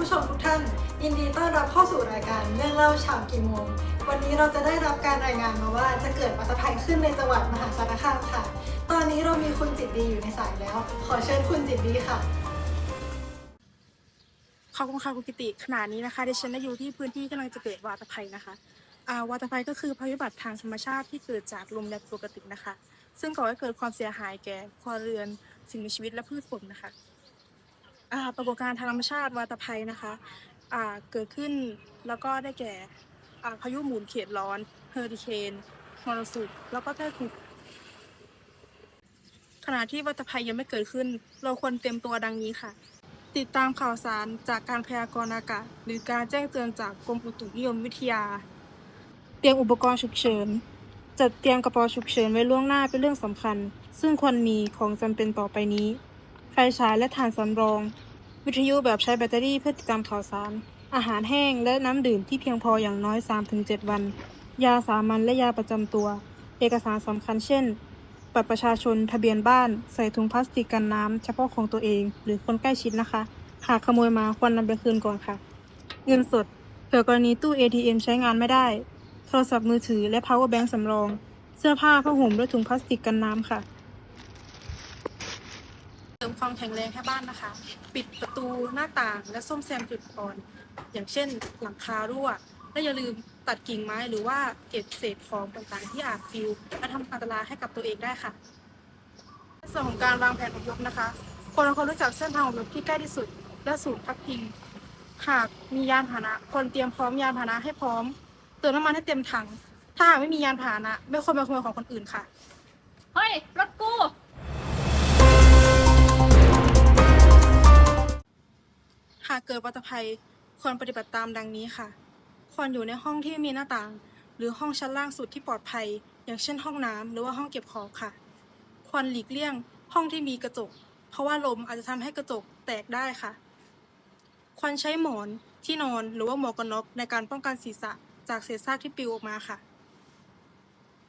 ผู้ชมทุกท่าน ยินดีต้อนรับเข้าสู่รายการเรื่องเล่าชาวกี่โมง วันนี้เราจะได้รับการรายงานมาว่าจะเกิดวัตภัยขึ้นในจังหวัดมหาสารคามค่ะ ตอนนี้เรามีคุณจิตดีอยู่ในสายแล้ว ขอเชิญคุณจิตดีค่ะขอบคุณค่ะคุณกิติขณะนี้นะคะดิฉันได้อยู่ที่พื้นที่กำลังจะเกิดวาตภัยนะคะวาตภัยก็คือภัยพิบัติทางธรรมชาติที่เกิดจากลมแรงปกตินะคะ ซึ่งก่อให้เกิดความเสียหายแก่ครัวเรือนสิ่งมีชีวิตและพืชผลนะคะ ปรากฏการณ์ทางธรรมชาติวาตภัยนะคะอ่าเกิดขึ้นแล้วก็ได้แก่อ่าพายุหมุนเขตร้อนเฮอริเคนมรสุมแล้วก็แก้คุกขณะที่วัตภัยยังไม่เกิดขึ้น เราควรเตรียมตัวดังนี้ค่ะ ติดตามข่าวสารจากการพยากรณ์อากาศ หรือการแจ้งเตือนจากกรมอุตุนิยมวิทยา เตรียมอุปกรณ์ฉุกเฉิน จัดเตรียมกระเป๋าฉุกเฉินไว้ล่วงหน้าเป็นเรื่องสำคัญ ซึ่งควรมีของจำเป็นต่อไปนี้ ฉายและถ่านสำรอง วิทยุแบบใช้แบตเตอรี่เพื่อติดตามข่าวสาร อาหารแห้งและน้ำดื่มที่เพียงพออย่างน้อย 3-7 วัน ยาสามัญและยาประจำตัว เอกสารสำคัญเช่นบัตรประชาชนทะเบียนบ้านใส่ถุงพลาสติกกันน้ำเฉพาะของตัวเอง หรือคนใกล้ชิดนะคะ หากขโมยมาควรนำไปคืนก่อนค่ะ เงินสดเผื่อกรณีตู้ ATM ใช้งานไม่ได้ โทรศัพท์มือถือและ power bank สำรอง เสื้อผ้าผ้าห่มและถุงพลาสติกกันน้ำค่ะ มความแข็งแรงให้บ้านนะคะ ปิดประตูหน้าต่างและซ่อมแซมจุดอ่อน อย่างเช่น หลังคารั่ว และอย่าลืมตัดกิ่งไม้หรือว่าเก็บเศษของต่างๆ ที่อาจปลิวและทำอันตรายให้กับตัวเองได้ค่ะส่วนของการวางแผนอพยพนะคะคนเราควรรู้จักเส้นทางอพยพที่ใกล้ที่สุด และศูนย์พักพิงหากมียานพาหนะควรเตรียมพร้อมยานพาหนะให้พร้อม เติมน้ำมันให้เต็มถัง ถ้าหากไม่มียานพาหนะ ไม่ควรไปขโมยของคนอื่นค่ะ เฮ้ย รถกู เกิดวัตภัยควรปฏิบัติตามดังนี้ค่ะ ควรอยู่ในห้องที่มีหน้าต่าง หรือห้องชั้นล่างสุดที่ปลอดภัย อย่างเช่นห้องน้ำหรือว่าห้องเก็บของค่ะ ควรหลีกเลี่ยงห้องที่มีกระจก เพราะว่าลมอาจจะทำให้กระจกแตกได้ค่ะ ควรใช้หมอนที่นอนหรือว่าหมวกกันน็อกในการป้องกันศีรษะจากเศษซากที่ปลิวออกมาค่ะ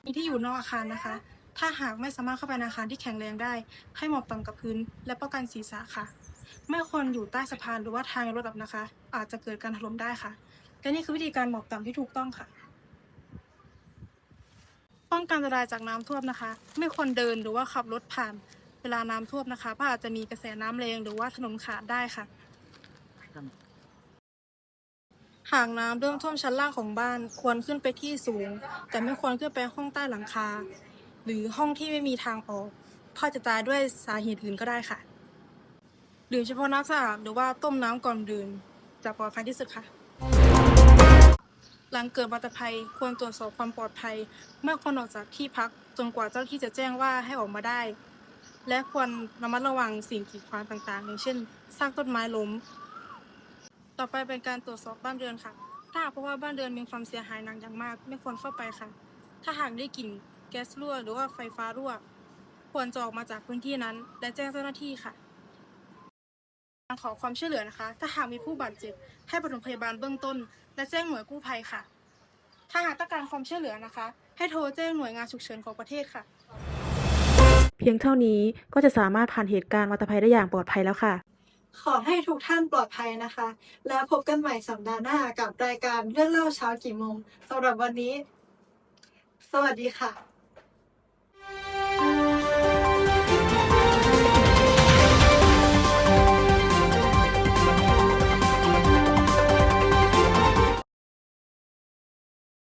มีที่อยู่นอกอาคารนะคะ ถ้าหากไม่สามารถเข้าไปในอาคารที่แข็งแรงได้ ให้หมอบต่ำกับพื้น และป้องกันศีรษะค่ะ ไม่ควรอยู่ใต้สะพานหรือว่าทางรถดับนะคะ อาจจะเกิดการถล่มได้ค่ะและนี่คือวิธีการหมอบต่ำที่ถูกต้องค่ะ ป้องกันอันตรายจากน้ำท่วมนะคะ ไม่ควรเดินหรือว่าขับรถผ่านเวลาน้ำท่วมนะคะเพราะอาจจะมีกระแสน้ำแรงหรือว่าถนนขาดได้ค่ะหากน้ำเริ่มท่วมชั้นล่างของบ้านควรขึ้นไปที่สูง แต่ไม่ควรขึ้นไปห้องใต้หลังคา หรือห้องที่ไม่มีทางออกเพราะจะตายด้วยสาเหตุอื่นก็ได้ค่ะ ดื่มเฉพาะน้ำสะอาดหรือว่าต้มน้ำก่อนดื่มจะปลอดภัยที่สุดค่ะ หลังเกิดวัตภัยควรตรวจสอบความปลอดภัย เมื่อคนออกจากที่พักจนกว่าเจ้าหน้าที่จะแจ้งว่าให้ออกมาได้ และควรระมัดระวังสิ่งกีดขวางต่างๆ อย่างเช่นซากต้นไม้ล้ม ต่อไปเป็นการตรวจสอบบ้านเรือนค่ะ ถ้าหากพบว่าบ้านเรือนมีความเสียหายหนักอย่างมาก ไม่ควรเข้าไปค่ะ ถ้าหากได้กลิ่นแก๊สรั่วหรือว่าไฟฟ้ารั่ว ควรจะออกมาจากพื้นที่นั้น และแจ้งเจ้าหน้าที่ค่ะ ขอความช่วยเหลือนะคะ ถ้าหากมีผู้บาดเจ็บให้ปฐมพยาบาลเบื้องต้น และแจ้งหน่วยกู้ภัยค่ะ ถ้าหากต้องการความช่วยเหลือนะคะ ให้โทรแจ้งหน่วยงานฉุกเฉินของประเทศค่ะ เพียงเท่านี้ก็จะสามารถผ่านเหตุการณ์วัตภัยได้อย่างปลอดภัยแล้วค่ะ ขอให้ทุกท่านปลอดภัยนะคะ แล้วพบกันใหม่สัปดาห์หน้ากับรายการเรื่องเล่าเช้ากี่โมงสำหรับวันนี้ สวัสดีค่ะ